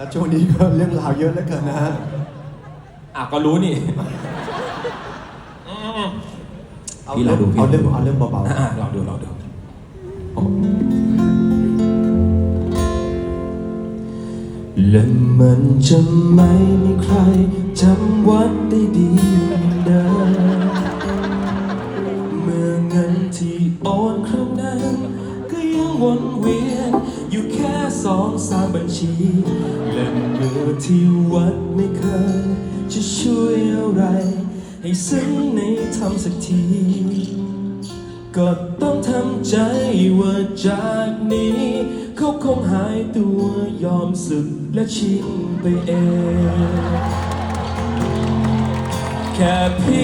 แล้วช่วงนี้ก็เรื่องราวเยอะเหลือเกินนะฮะอะก็รู้นี่เอาพี่เรื่ลอองงดูพี่ เอาเรื่องเอาเรื่องเบาอะลองดูลองดู และมันจะไม่มีใครจำวัดได้ดี สองสามบัญชีและเมื่อที่วัดไม่เคย จะช่วยอะไร ให้ซึ้งในทำสักที ก็ต้องทำใจว่าจากนี้ เขาคงหายตัวยอมสึกและชินไปเอง แค่เพี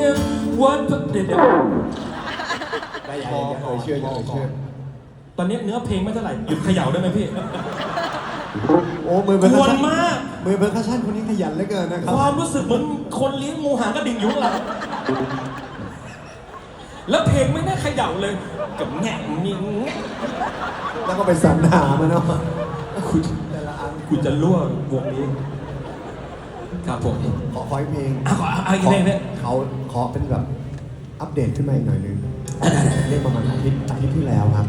ยงวัดพระเดชๆได้พอเอ่ยชื่ออย่าเชื่อ ตอนนี้เนื้อเพลงไม่เท่าไหร่หยุดเขย่าได้ไหมพี่ โอ้มือกเบอร์วคัชนชั่นมาก มือเบอร์คัชชั่นคนนี้ขยันเหลือเกินนะครับ ความรู้สึกเหมือนคนเลี้ยงงูหางกระดิ่งอยู่ข้างหลังแล้วเพลงไม่ได้เขย่าเลยกับแง่งิงแง่แล้วก็ไปสรรหามาเนาะคุณแต่ละอันคุณจะล่วงวงนี้ ครับผมขอขออีกเพลงอะขอเอาอีกเพลงเนี่ย เขาขอเป็นแบบอัปเดตขึ้นมาอีกหน่อยนึงเรียกประมาณอาทิตย์อาทิตย์ที่แล้วครับ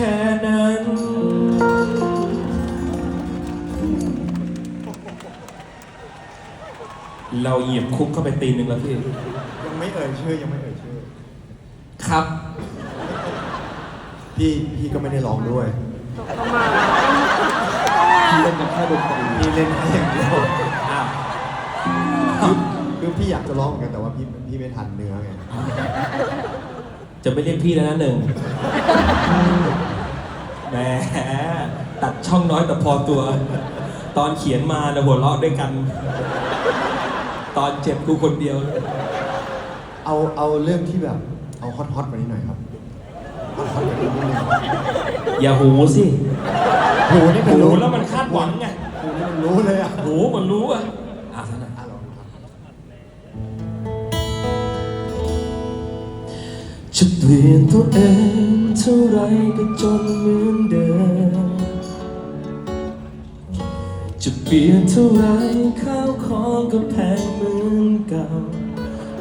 ค่นั้น เราเหยียบคุกเข้าไปตีนหนึ่งแล้วพี่ ยังไม่เอ่ยชื่อยังไม่เอ่ยชื่อ ครับ พี่พี่ก็ไม่ได้ร้องด้วยพี่เล่นกันแค่ดนตรีพี่เล่นแค่อย่างเดียวอ้าวคือคือพี่อยากจะร้องเหมือนกันแต่ว่าพี่พี่ไม่ทันเนื้อไง จะไม่เรียกพี่แล้วนะหนึ่งแหมตัด ช่องน้อยแต่พอตัว ตอนเขียนมานะหัวเราะด้วยกัน ตอนเจ็บกูคนเดียว เอาเอาเรื่องที่แบบเอาฮอตฮอตมานิดหน่อยครับฮอตฮอตอย่างนี้นิดนึงอย่าหูสิหูนี่มันหูรู้แล้วมันคาดหวังไงหูนี่มันรู้เลยอะหูมันรู้อะอะท่านนะอะลองดูครับจะเปลี่ยนตัวเองเท่าไรก็จนเหมือนเดิม จะเปลี่ยนเท่าไรข้าวของก็แพงเหมือนเก่า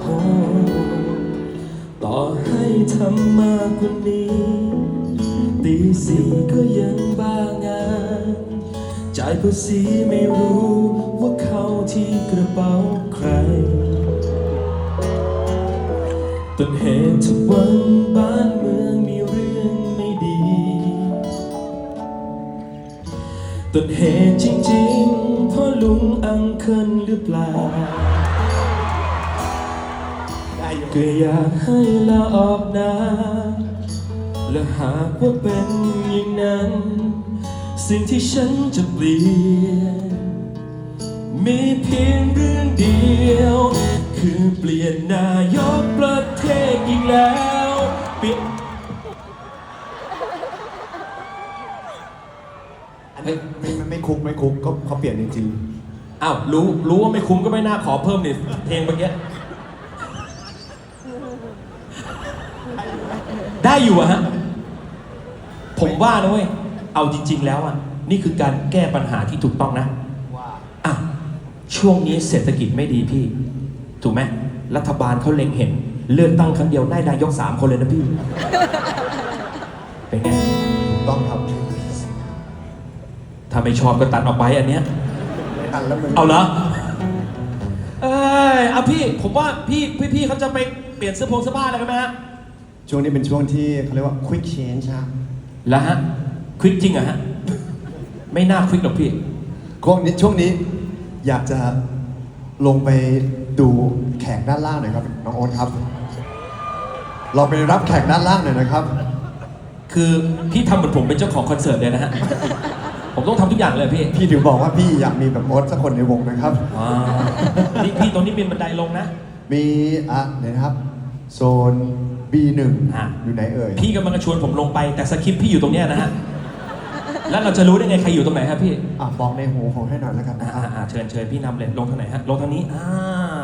โอ้ต่อให้ทำมากกว่านี้ตีสี่ก็ยังบ้างานจ่ายภาษีไม่รู้ว่าเข้าที่กระเป๋าใครต้นเหตุทุกวันบ้า ต้นเหตุจริงๆพราะลุงอังเคิลหรือเปล่าได้อยู่ก็อยากให้ลาออกนะและหากว่าเป็นอย่างนั้น สิ่งที่ฉันจะเปลี่ยน มีเพียงเรื่องเดียว คือเปลี่ยนนายกประเทศอีกแล้ว อันนี้ไม่ไม่ไม่คุกไม่คุกก็เขาเปลี่ยนจริงอ้าวรู้รู้ว่าไม่คุ้มก็ไม่น่าขอเพิ่มนี่เพลงเมื่อกี้ได้อยู่อะฮะ ผมว่านะเว้ยเอาจริง ๆ แล้วอะนี่คือการแก้ปัญหาที่ถูกต้องนะ ๆว่าอะช่วงนี้เศรษฐกิจไม่ดีพี่ ถูกไหมรัฐบาลเขาเล็งเห็น เลือกตั้งครั้งเดียวได้นายกสามคนเลยนะพี่ เป็นไง ถ้าไม่ชอบก็ตัดออกไปอันเนี้ย อันแล้วมันเอาเหรอเอ้ยเอาพี่ ผมว่าพี่พี่พี่เขาจะไปเปลี่ยนเสื้อผงเสื้อผ้าอะไรกันไหมฮะ ช่วงนี้เป็นช่วงที่เขาเรียกว่า quick change ครับแล้วฮะ ควิกจริงเหรอะฮะ ไม่น่าควิกหรอกพี่ ช่วงนี้ช่วงนี้อยากจะลงไปดูแขกด้านล่างหน่อยครับน้องโอ๊ตครับ เราไปรับแขกด้านล่างหน่อยนะครับ คือพี่ทำเหมือนผมเป็นเจ้าของคอนเสิร์ตเลยนะฮะ ผมต้องทำทุกอย่างเลยพี่พี่ถึงบอกว่าพี่อยากมีแบบโอ๊ตสักคนในวงนะครับ อ่านี่พี่ตรงนี้เป็นบันไดลงนะ มีอะเดี๋ยวนะครับ โซน B1 อะ อยู่ไหนเอ่ย พี่กำลังจะชวนผมลงไปแต่สคริปต์พี่อยู่ตรงเนี้ยนะฮะ แล้วเราจะรู้ได้ไงใครอยู่ตรงไหนครับพี่ อะบอกในหูของให้หน่อยแล้วกันอ่านะครับอ่าอ่าเชิญเชิญพี่นำเลยลงทางไหนฮะ ลงทางนี้ อ่า